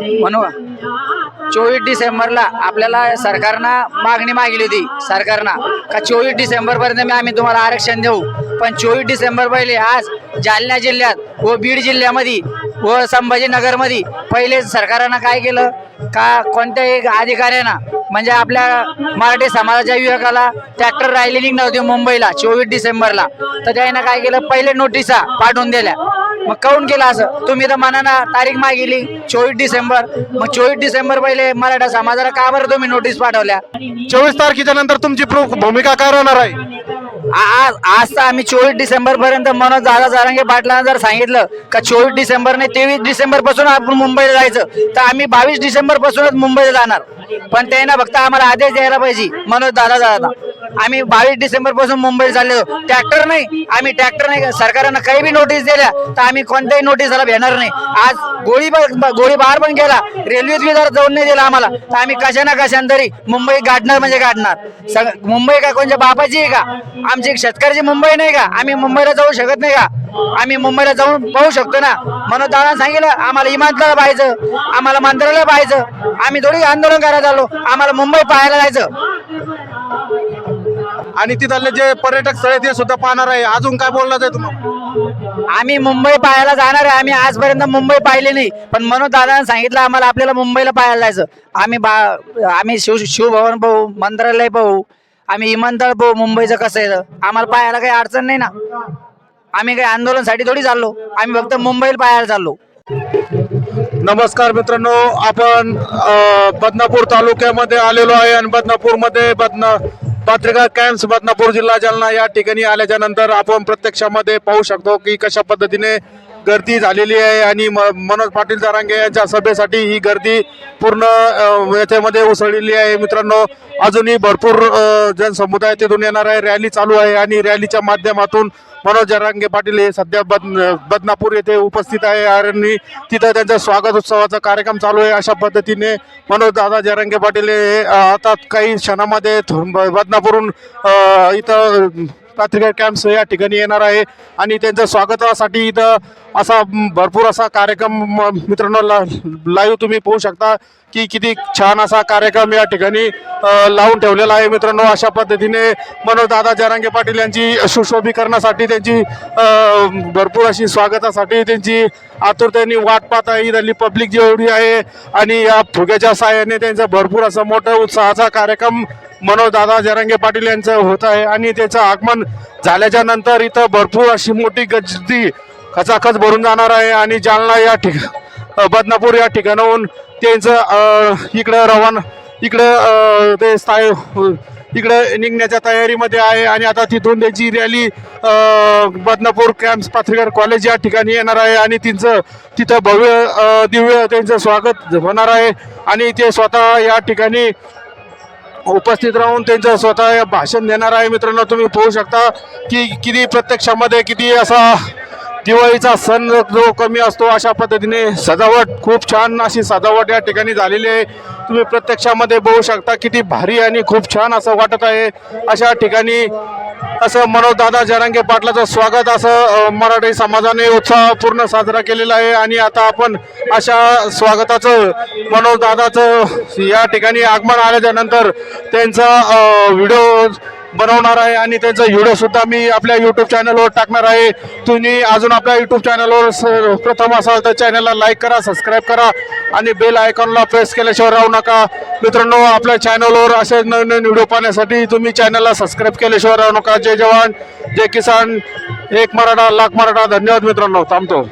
म्हणू चोवीस डिसेंबरला आपल्याला सरकारनं मागणी मागली होती सरकारनं. का चोवीस डिसेंबरपर्यंत मी आम्ही तुम्हाला आरक्षण देऊ. पण चोवीस डिसेंबर पहिले आज जालना जिल्ह्यात व बीड जिल्ह्यामध्ये व संभाजीनगरमध्ये पहिले सरकारनं काय केलं? का कोणत्याही अधिकाऱ्यानं म्हणजे आपल्या मराठी समाजाच्या युवकाला ट्रॅक्टर राहिलेली नव्हती मुंबईला चोवीस डिसेंबरला. तर त्यानं काय केलं? पहिले नोटिसा पाठवून दिल्या. मग काऊन केलं असं? तुम्ही तर मनाना तारीख मागितली चोवीस डिसेंबर. मग चोवीस डिसेंबर पहिले मराठा समाजाला का बरं तुम्ही नोटीस पाठवल्या? चोवीस तारखेच्या नंतर तुमची प्रमुख भूमिका काय राहणार आहे? आज आज तर आम्ही चोवीस डिसेंबर पर्यंत मनोज दादा जारांगे पाटलांना जर सांगितलं का चोवीस डिसेंबर नाही तेवीस डिसेंबरपासून आपण मुंबईला जायचं तर आम्ही बावीस डिसेंबर पासूनच मुंबईला जाणार. पण त्यानं फक्त आम्हाला आदेश द्यायला पाहिजे मनोज दादा दादा. आम्ही बावीस डिसेंबरपासून मुंबईत चाललो. ट्रॅक्टर नाही. आम्ही ट्रॅक्टर नाही. सरकारनं काही बी नोटीस दिल्या तर आम्ही कोणत्याही नोटीसला भेणार नाही. आज गोळीबार गोळीबार पण केला रेल्वेत बी जर जाऊन नाही दिला आम्हाला. तर आम्ही कशा ना कशा तरी मुंबई गाठणार म्हणजे गाठणार. मुंबई का कोणच्या बापाची आहे का? आमची शेतकऱ्याची मुंबई नाही का? आम्ही मुंबईला जाऊ शकत नाही का? आम्ही मुंबईला जाऊन पाहू शकतो ना. म्हणून दादा सांगितलं आम्हाला इमानतला पाहायचं. आम्हाला मंत्रालय पाहायचं. आम्ही थोडी आंदोलन करायला आलो. आम्हाला मुंबई पाहायला जायचं. आणि तिथले जे पर्यटक स्थळ ते सुद्धा पाहणार आहे. अजून काय बोलणार आहे तुम्हाला? आम्ही मुंबई पाहायला जाणार आहे. आम्ही आजपर्यंत मुंबई पाहिली नाही. पण म्हणून दादाने सांगितलं आम्हाला आपल्याला मुंबईला पाहायला जायचं. आम्ही बा आम्ही शिव शिवभवन पाहू मंत्रालय पाहू आम्ही विमानतळ पाहू मुंबईचं कसं आहे. आम्हाला पाहायला काही अडचण नाही ना. आम्ही काही आंदोलनासाठी थोडी चाललो. आम्ही फक्त मुंबईला पाहायला चाललो. नमस्कार मित्रांनो आपण बदनापूर तालुक्यामध्ये आलेलो आहे आणि बदनापूरमध्ये बदना पत्रिका कॅम्प बदनापूर जिल्हा जालना या ठिकाणी आल्याच्यानंतर आपण प्रत्यक्षामध्ये पाहू शकतो की कशा पद्धतीने गर्दी झालेली आहे आणि म- मनोज पाटील जारांगे यांच्या सभेसाठी ही गर्दी पूर्ण याच्यामध्ये उसळलेली आहे. मित्रांनो अजूनही भरपूर जनसमुदाय तिथून येणार आहे. रॅली चालू आहे आणि रॅलीच्या माध्यमातून मनोज जरांगे पाटील हे सध्या बद बदनापूर येथे उपस्थित आहे आणि तिथं त्यांचा स्वागत उत्सवाचा कार्यक्रम चालू आहे. अशा पद्धतीने मनोज दादा जरांगे पाटील हे आता काही क्षणामध्ये थो- बदनापूरहून इथं पत्रिका कॅम्प्स या ठिकाणी येणार आहे. आणि त्यांच्या स्वागतासाठी इथं असा भरपूर असा कार्यक्रम म, मित्रांनो लाईव्ह तुम्ही पाहू शकता की किती छान असा कार्यक्रम या ठिकाणी लावून ठेवलेला आहे मित्रांनो. अशा पद्धतीने मनोजदादा जरांगे पाटील यांची सुशोभीकरणासाठी त्यांची भरपूर अशी स्वागतासाठी त्यांची आतुरतेने वाट पाहत आहे. इथली पब्लिक जेवढी आहे आणि या फुग्याच्या साहाय्याने त्यांचा भरपूर असा मोठा उत्साहाचा कार्यक्रम मनोजदादा जरांगे पाटील यांचं होत आहे आणि त्याचं आगमन झाल्याच्यानंतर इथं भरपूर अशी मोठी गर्दी खचाखच भरून जाणार आहे आणि जालना या ठिका बदनापूर या ठिकाणाहून त्यांचं इकडं रवाना इकडं ते स्थाय हो, इकडं निघण्याच्या तयारीमध्ये आहे आणि आता तिथून त्याची rally Badnapur camps Pathrikar college या ठिकाणी येणार आहे आणि तिचं तिथं भव्य दिव्य त्यांचं स्वागत होणार आहे आणि ते स्वतः या ठिकाणी उपस्थित राहून त्यांचं स्वतः भाषण देणार आहे मित्रांनो. तुम्ही पाहू शकता की किती प्रत्यक्षामध्ये किती असा दिवाळीचा सण जो कमी असतो अशा पद्धतीने सजावट खूप छान अशी सजावट या ठिकाणी झालेली आहे. तुम्ही प्रत्यक्षामध्ये बघू शकता किती भारी आणि खूप छान असं वाटत आहे. अशा ठिकाणी असं मनोजदादा जरांगे पाटलाचं स्वागत असं मराठी समाजाने उत्साहपूर्ण साजरा केलेला आहे. आणि आता आपण अशा स्वागताचं मनोजदादाचं या ठिकाणी आगमन आल्याच्यानंतर त्यांचा व्हिडिओ बनवणार आहे आणि त्यांचा व्हिडिओ सुद्धा मी आपल्या युट्यूब चॅनलवर टाकणार आहे. तुम्ही अजून आपल्या युट्यूब चॅनलवर स- प्रथम असाल तर चॅनलला लाईक करा सबस्क्राईब करा आणि बेल आयकॉनला प्रेस केल्याशिवाय राहू नका. मित्रांनो आपल्या चॅनलवर असे नवीन नवीन व्हिडिओ पाहण्यासाठी तुम्ही चॅनलला सबस्क्राईब केल्याशिवाय राहू नका. जय जवान जय किसान. एक मराठा लाख मराठा. धन्यवाद मित्रांनो. थांबतो.